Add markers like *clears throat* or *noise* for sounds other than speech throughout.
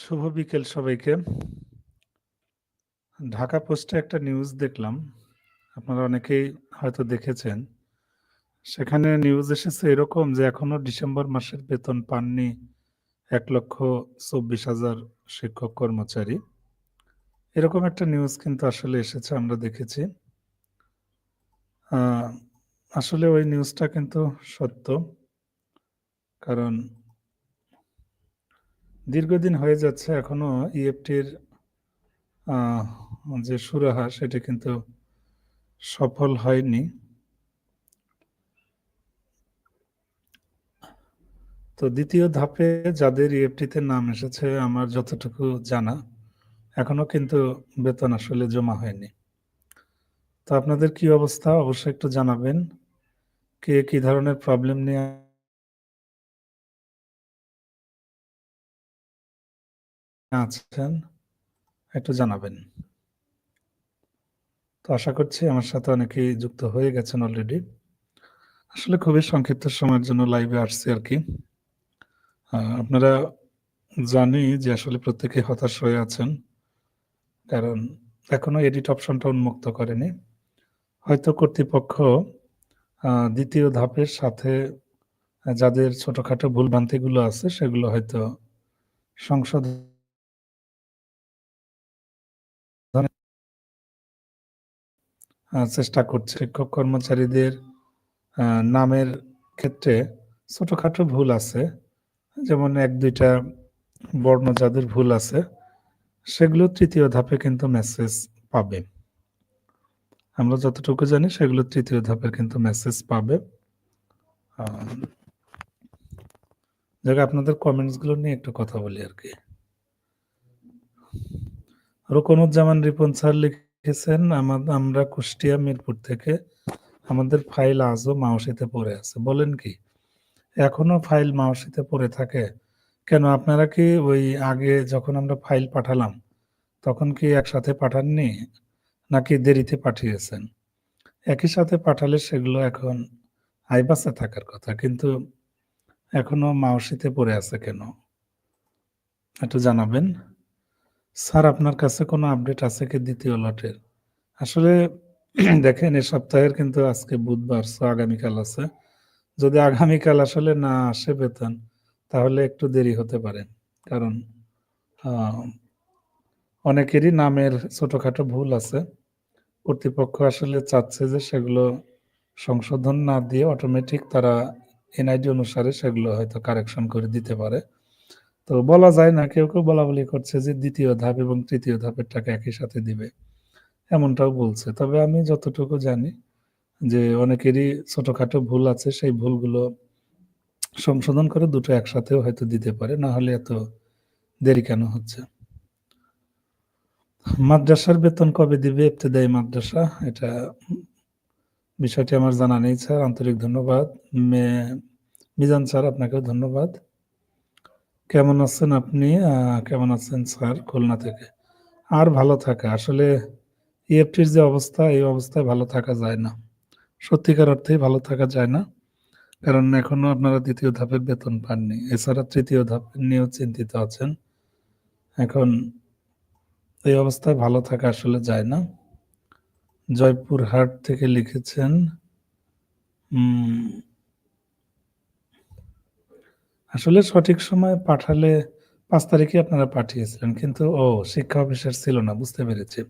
শুভ বিকেল সবাইকে। ঢাকা পোস্টে একটা নিউজ দেখলাম। আপনারা অনেকেই হয়তো দেখেছেন। সেখানে নিউজ এসেছে এরকম যে এখনও ডিসেম্বর মাসের বেতন পাননি ১,২৪,০০০ শিক্ষক কর্মচারী। এরকম একটা নিউজ কিন্তু আসলে এসেছে আমরা দেখেছি। আসলে ওই নিউজটা কিন্তু সত্য। কারণ দীর্ঘদিন হয়ে যাচ্ছে এখনও ইএফটির আ যে সুরাহা সেটা কিন্তু সফল হয়নি। তো দ্বিতীয় ধাপে যাদের ইএফটিতে নাম এসেছে আমার যতটুকু জানা, এখনও কিন্তু বেতন আসলে জমা হয়নি। তো আপনাদের কি অবস্থা অবশ্যই একটু জানাবেন। কে কি ধরনের প্রবলেম নিয়ে আছেন, একটু জানাবেন। তো আশা করছি আমার সাথে অনেকেই যুক্ত হয়ে গেছেন অলরেডি। আসলে খুবই সংক্ষিপ্ত সময়ের জন্য লাইভে আসছি আরকি। আ, আপনারা জানি যে আসলে প্রত্যেকেই হতাশ হয়ে আছেন। কারণ এখনও এডিট অপশনটা উন্মুক্ত করেনি। হয়তো কর্তৃপক্ষ দ্বিতীয় ধাপের সাথে যাদের ছোটখাটো ভুলভ্রান্তিগুলো আছে, সেগুলো হয়তো সংশোধন চেষ্টা করছে। শিক্ষক কর্মচারীদের নামের ক্ষেত্রে ছোটখাটো ভুল আছে। যেমন এক দুইটা বর্ণ যাদের ভুল আছে, সেগুলো তৃতীয় ধাপে কিন্তু মেসেজ পাবে। আমরা যতটুকু জানি সেগুলো তৃতীয় ধাপে কিন্তু মেসেজ পাবে। যাক আপনাদের কমেন্টসগুলো নিয়ে একটু কথা বলি আরকি। রুকনুজ্জামান রিপন স্যার লিখেছেন, আমা আমরা কুষ্টিয়া মিরপুর থেকে আমাদের ফাইল আজও মাওসিতে পড়ে আছে। বলেন কি? এখনও ফাইল মাওসিতে পড়ে থাকে? কেন আপনারা কি ওই আগে যখন আমরা ফাইল পাঠালাম, তখন কি একসাথে পাঠাননি? নাকি দেরিতে পাঠিয়েছেন? একই সাথে পাঠালে সেগুলো এখন আইবাসে থাকার কথা। কিন্তু এখনও মাওসিতে পড়ে আছে কেন? একটু জানাবেন। স্যার আপনার কাছে কোনো আপডেট আছে কি দ্বিতীয় লটের? আসলে *clears throat* দেখেন এ সপ্তাহের কিন্তু আজকে বুধবার, সো আগামীকাল আছে। যদি আগামীকাল আসলে না আসে বেতন, তাহলে একটু দেরি হতে পারে। কারণ অনেকেরই নামের ছোটখাটো ভুল আছে। কর্তৃপক্ষ আসলে চাচ্ছে যে সেগুলো সংশোধন না দিয়ে অটোমেটিক তারা এনআইডি অনুসারে সেগুলো হয়তো কারেকশন করে দিতে পারে। তো বলা যায় না, কেউ, কেউ বলাবলি করছে যে দ্বিতীয় ধাপ এবং তৃতীয় ধাপের টাকা একই সাথে দিবে। এমনটাও বলছে। তবে আমি যতটুকু জানি যে অনেকেরই ছোটখাটো ভুল আছে, সেই ভুলগুলো সংশোধন করে দুটো একসাথেও হয়তো দিতে পারে। না হলে এত দেরি কেন হচ্ছে? মাদ্রাসার বেতন কবে দিবে ইবতেদায়ী মাদ্রাসা? এটা বিষয়টি আমার জানা নেই স্যার। আন্তরিক ধন্যবাদ। মে মিজান স্যার আপনাকেও ধন্যবাদ। কেমন আছেন আপনি? কেমন আছেন স্যার? খুলনা থেকে। আর ভালো থাকা। আসলে ইএফটির যে অবস্থা, এই অবস্থায় ভালো থাকা যায় না। সত্যিকার অর্থেই ভালো থাকা যায় না। কারণ এখনও আপনারা দ্বিতীয় ধাপের বেতন পাননি। এছাড়া তৃতীয় ধাপ নিয়েও চিন্তিত আছেন। এখন এই অবস্থায় ভালো থাকা আসলে যায় না। জয়পুরহাট থেকে লিখেছেন আসলে সঠিক সময়ে পাঠালে পাঁচ তারিখে আপনারা পাঠিয়েছিলেন। কিন্তু ও শিক্ষা অফিসার ছিল না বুঝতে পেরেছি।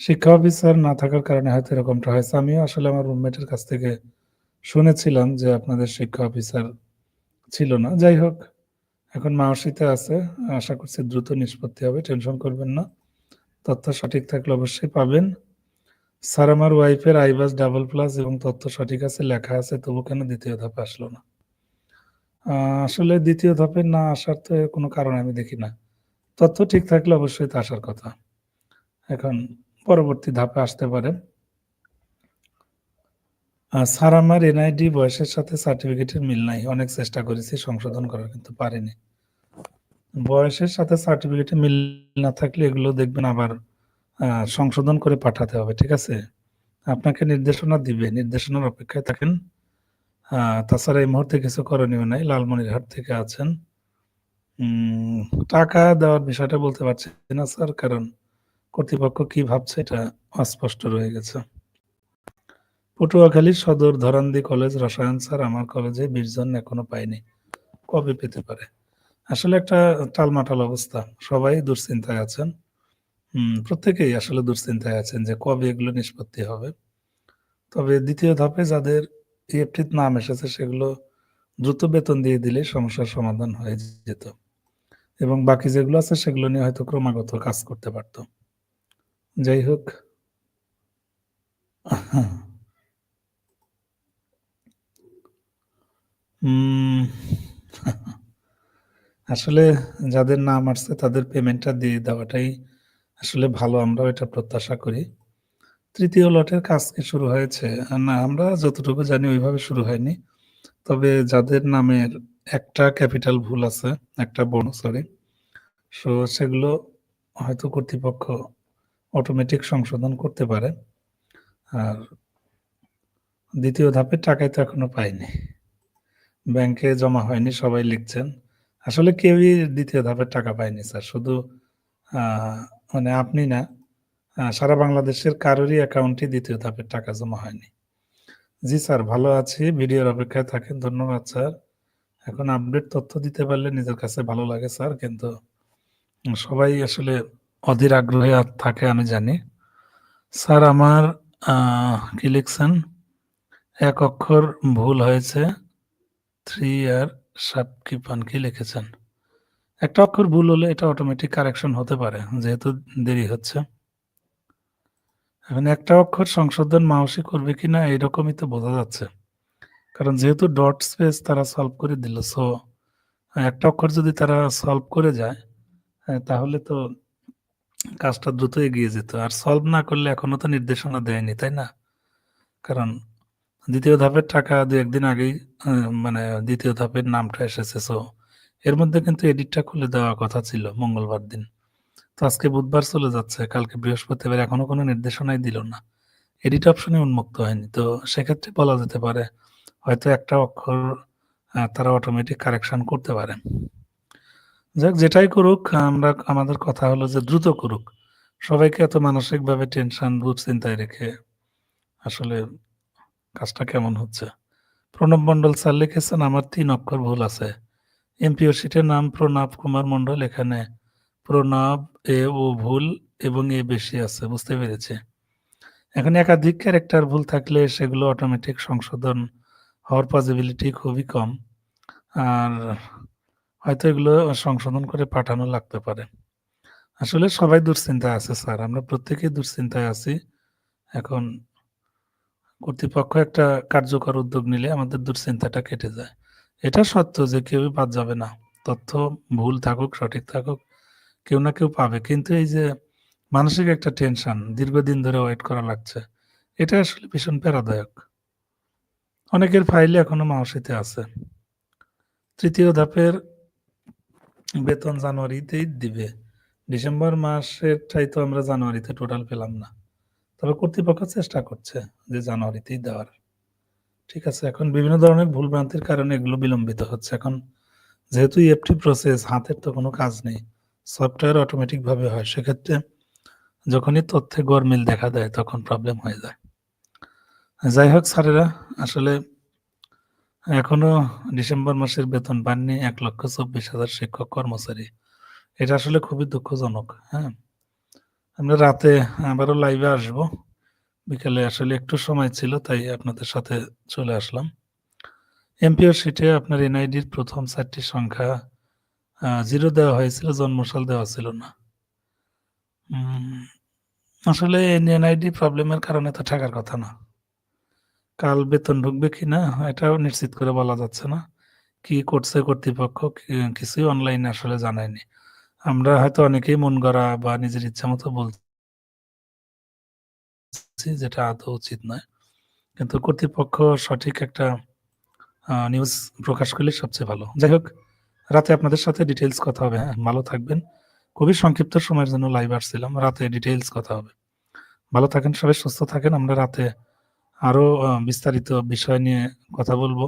শিক্ষা অফিসার না থাকার কারণে হয়তো এরকমটা হয়েছে। আমিও আসলে আমার রুমমেটের কাছ থেকে শুনেছিলাম যে আপনাদের শিক্ষা অফিসার ছিল না। যাই হোক, এখন মাওসিতে আছে। আশা করছি দ্রুত নিষ্পত্তি হবে। টেনশন করবেন না। তথ্য সঠিক থাকলে অবশ্যই পাবেন। স্যার আমার ওয়াইফের আইবাস ডাবল প্লাস এবং তথ্য সঠিক আছে, লেখা আছে, তবু কেন দ্বিতীয় ধাপে আসলো না? আসলে দ্বিতীয় ধাপে না আসার তো কোনো কারণ আমি দেখি না। তথ্য ঠিক থাকলে অবশ্যই তো আসার কথা। এখন পরবর্তী ধাপে আসতে পারে। স্যার, আমার এনআইডি বয়সের সাথে সার্টিফিকেটের মিল নাই। অনেক চেষ্টা করেছি, সংশোধন করার কিন্তু পারিনি। বয়সের সাথে সার্টিফিকেটের মিল না থাকলে এগুলো দেখবেন আবার সংশোধন করে পাঠাতে হবে। ঠিক আছে? আপনাকে নির্দেশনা দিবে। নির্দেশনার অপেক্ষায় থাকেন। তাছাড়া এই মুহূর্তে কিছু করণীয় নাই। লালমনিরহাট থেকে আছেন। টাকা দেওয়ার বিষয়টা বলতে পারছি না, স্যার, কারণ কর্তৃপক্ষ কি ভাবছে এটা অস্পষ্ট রয়ে গেছে। পটুয়াখালী সদর ধরান্দি কলেজ রসায়ন, স্যার, আমার কলেজে ২০ জন এখনও পাইনি। কবে পেতে পারে? আসলে একটা টালমাটাল অবস্থা। সবাই দুশ্চিন্তায় আছেন। প্রত্যেকেই আসলে দুশ্চিন্তায় আছেন যে কবে এগুলো নিষ্পত্তি হবে। তবে দ্বিতীয় ধাপে যাদের ইএফটির নাম এসেছে, সেগুলো দ্রুত বেতন দিয়ে দিলে সমস্যার সমাধান হয়ে যেত। এবং বাকি যেগুলো আছে, সেগুলো নিয়ে হয়তো ক্রমাগত কাজ করতে পারত। যাই হোক আসলে যাদের নাম আসছে, তাদের পেমেন্টটা দিয়ে দেওয়াটাই আসলে ভালো। আমরাও এটা প্রত্যাশা করি। ৩য় লটের কাজ কি শুরু হয়েছে? না আমরা যতটুকু জানি ওইভাবে শুরু হয়নি। তবে যাদের নামের একটা ক্যাপিটাল ভুল আছে, একটা বড় সরি। সো সেগুলো হয়তো কর্তৃপক্ষ অটোমেটিক সংশোধন করতে পারে। আর দ্বিতীয় ধাপে টাকাই তো এখনও পাইনি। ব্যাংকে জমা হয়নি সবাই লিখছেন। আসলে কেউই দ্বিতীয় ধাপের টাকা পায়নি স্যার। শুধু মানে আপনি না, সারা বাংলাদেশের কারোরই অ্যাকাউন্টে দ্বিতীয় ধাপের টাকা জমা হয়নি। জি স্যার, ভালো আছি। ভিডিওর অপেক্ষায় থাকেন। ধন্যবাদ স্যার। এখন আপডেট তথ্য দিতে পারলে নিজের কাছে ভালো লাগে স্যার। কিন্তু সবাই আসলে অধীর আগ্রহে থাকে আমি জানি। স্যার, আমার কি লিখছেন? এক অক্ষর ভুল হয়েছে। 3 ইয়ার সাবকিপান কি লিখেছেন? একটা অক্ষর ভুল হলে এটা অটোমেটিক কারেকশন হতে পারে, যেহেতু দেরি হচ্ছে। এখন একটা অক্ষর সংশোধন মাউসই করবে কিনা এরকমই তো বোঝা যাচ্ছে। কারণ যেহেতু ডট স্পেস তারা সলভ করে দিল। সো একটা অক্ষর যদি তারা সলভ করে যায়, তাহলে তো কাজটা দ্রুত এগিয়ে যেত। আর সলভ না করলে এখনও তো নির্দেশনা দেয়নি, তাই না? কারণ দ্বিতীয় ধাপের টাকা দু একদিন আগেই মানে দ্বিতীয় ধাপের নামটা এসেছে। সো এর মধ্যে কিন্তু এডিটটা খুলে দেওয়ার কথা ছিল মঙ্গলবার দিন। তো আজকে বুধবার চলে যাচ্ছে, কালকে বৃহস্পতিবার এখনও কোনো নির্দেশনাই দিল না। এডিট অপশনই উন্মুক্ত হয়নি। তো সেক্ষেত্রে বলা যেতে পারে হয়তো একটা অক্ষর তারা অটোমেটিক কারেকশন করতে পারে। যাক যেটাই করুক আমরা আমাদের কথা হলো যে দ্রুত করুক। সবাইকে এত মানসিকভাবে টেনশন, দুশ্চিন্তায় রেখে আসলে কাজটা কেমন হচ্ছে? প্রণব মণ্ডল স্যার লিখেছেন আমার তিন অক্ষর ভুল আছে। এমপিও সিটের নাম প্রণব কুমার মণ্ডল এখানে প্রণব এ ও ভুল এবং এ বেশি আছে বুঝতে পেরেছি। এখন একাধিক ক্যারেক্টার ভুল থাকলে সেগুলো অটোমেটিক সংশোধন হওয়ার পসিবিলিটি খুবই কম। আর হয়তো এগুলো সংশোধন করে পাঠানো লাগতে পারে। আসলে সবাই দুশ্চিন্তায় আছে স্যার। আমরা প্রত্যেকেই দুশ্চিন্তায় আছি। এখন কর্তৃপক্ষ একটা কার্যকর উদ্যোগ নিলে আমাদের দুশ্চিন্তাটা কেটে যায়। এটা সত্য যে কেউই বাদ যাবে না। তথ্য ভুল থাকুক, সঠিক থাকুক, কেউ না কেউ পাবে। কিন্তু এই যে মানসিক একটা টেনশন দীর্ঘদিন ধরে ওয়েট করা লাগছে। এটা আসলে ভীষণ প্যারাদায়ক। অনেকের ফাইলে এখনও মাউসিতে আছে। তৃতীয় ধাপের বেতন জানুয়ারিতেই দিবে। ডিসেম্বর মাসেরটাই তো আমরা জানুয়ারিতে টোটাল পেলাম না। তবে কর্তৃপক্ষ চেষ্টা করছে যে জানুয়ারিতেই দেওয়ার। ঠিক আছে? এখন বিভিন্ন ধরনের ভুলভ্রান্তির কারণে এগুলো বিলম্বিত হচ্ছে। এখন যেহেতু এফটি প্রসেস হাতের তো কোনো কাজ নেই। সফটওয়্যার অটোমেটিক ভাবে হয়। সেক্ষেত্রে যখনই তথ্যে গরমিল দেখা দেয় তখন প্রবলেম হয়ে যায়। যাই হোক স্যারেরা আসলে এখনও ডিসেম্বর মাসের বেতন পাননি ১,২৪,০০০ শিক্ষক কর্মচারী। এটা আসলে খুবই দুঃখজনক। হ্যাঁ? আমরা রাতে আবারও লাইভে আসব। বিকালে আসলে একটু সময় ছিল তাই আপনাদের সাথে চলে আসলাম। এমপিও সিটে আপনার এনআইডির প্রথম চারটি সংখ্যা 0 দেওয়া হয়েছিল, জন্মসাল দেওয়া ছিল না। আসলে এনআইডি প্রবলেমের কারণে তো থাকার কথা না। কাল বেতন ঢুকবে কিনা এটাও নিশ্চিত করে বলা যাচ্ছে না। কি করছে কর্তৃপক্ষ কিছুই অনলাইনে আসলে জানায়নি। আমরা হয়তো অনেকেই মন গড়া বা নিজের ইচ্ছা মতো বলছি যেটা আদৌ উচিত নয়। কিন্তু কর্তৃপক্ষ সঠিক একটা নিউজ প্রকাশ করলে সবচেয়ে ভালো। যাই হোক রাতে আপনাদের সাথে ডিটেলস কথা হবে, হ্যাঁ? ভালো থাকবেন। খুবই সংক্ষিপ্ত সময়ের জন্য লাইভ আসছিলাম। রাতে ডিটেলস কথা হবে। ভালো থাকেন, সবাই সুস্থ থাকেন। আমরা রাতে আরও আ বিস্তারিত বিষয় নিয়ে কথা বলব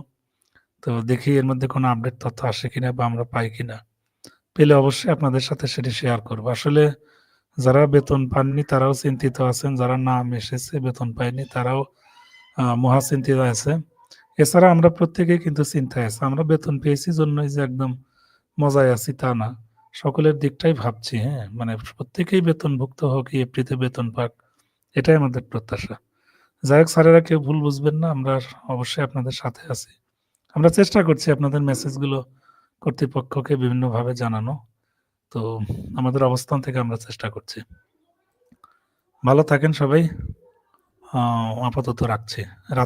তো দেখি এর মধ্যে কোনো আপডেট তথ্য আসে কিনা বা আমরা পাই কিনা। পেলে অবশ্যই আপনাদের সাথে সেটি শেয়ার করব। আসলে যারা বেতন পাননি তারাও চিন্তিত আছেন, যারা নাম এসেছে বেতন পায়নি তারাও আ মহা চিন্তিত আছে। এছাড়া আমরা প্রত্যেকেই কিন্তু চিন্তায় আছে আমরা বেতন পেয়েছি জন্যই যে একদম মজায় আছি তা না। সকলের দিকটাই ভাবছি, হ্যাঁ? মানে প্রত্যেকেই বেতনভুক্ত হোক, ইএফটিতে বেতন পাক। এটাই আমাদের প্রত্যাশা। যাই হোক স্যারেরা কেউ ভুল বুঝবেন না। আমরা অবশ্যই আপনাদের সাথে আছি। আমরা চেষ্টা করছি আপনাদের মেসেজগুলো কর্তৃপক্ষকে বিভিন্নভাবে জানানো। তো আমাদের অবস্থান থেকে আমরা চেষ্টা করছি। ভালো থাকেন সবাই। আপাতত রাখছি। রাত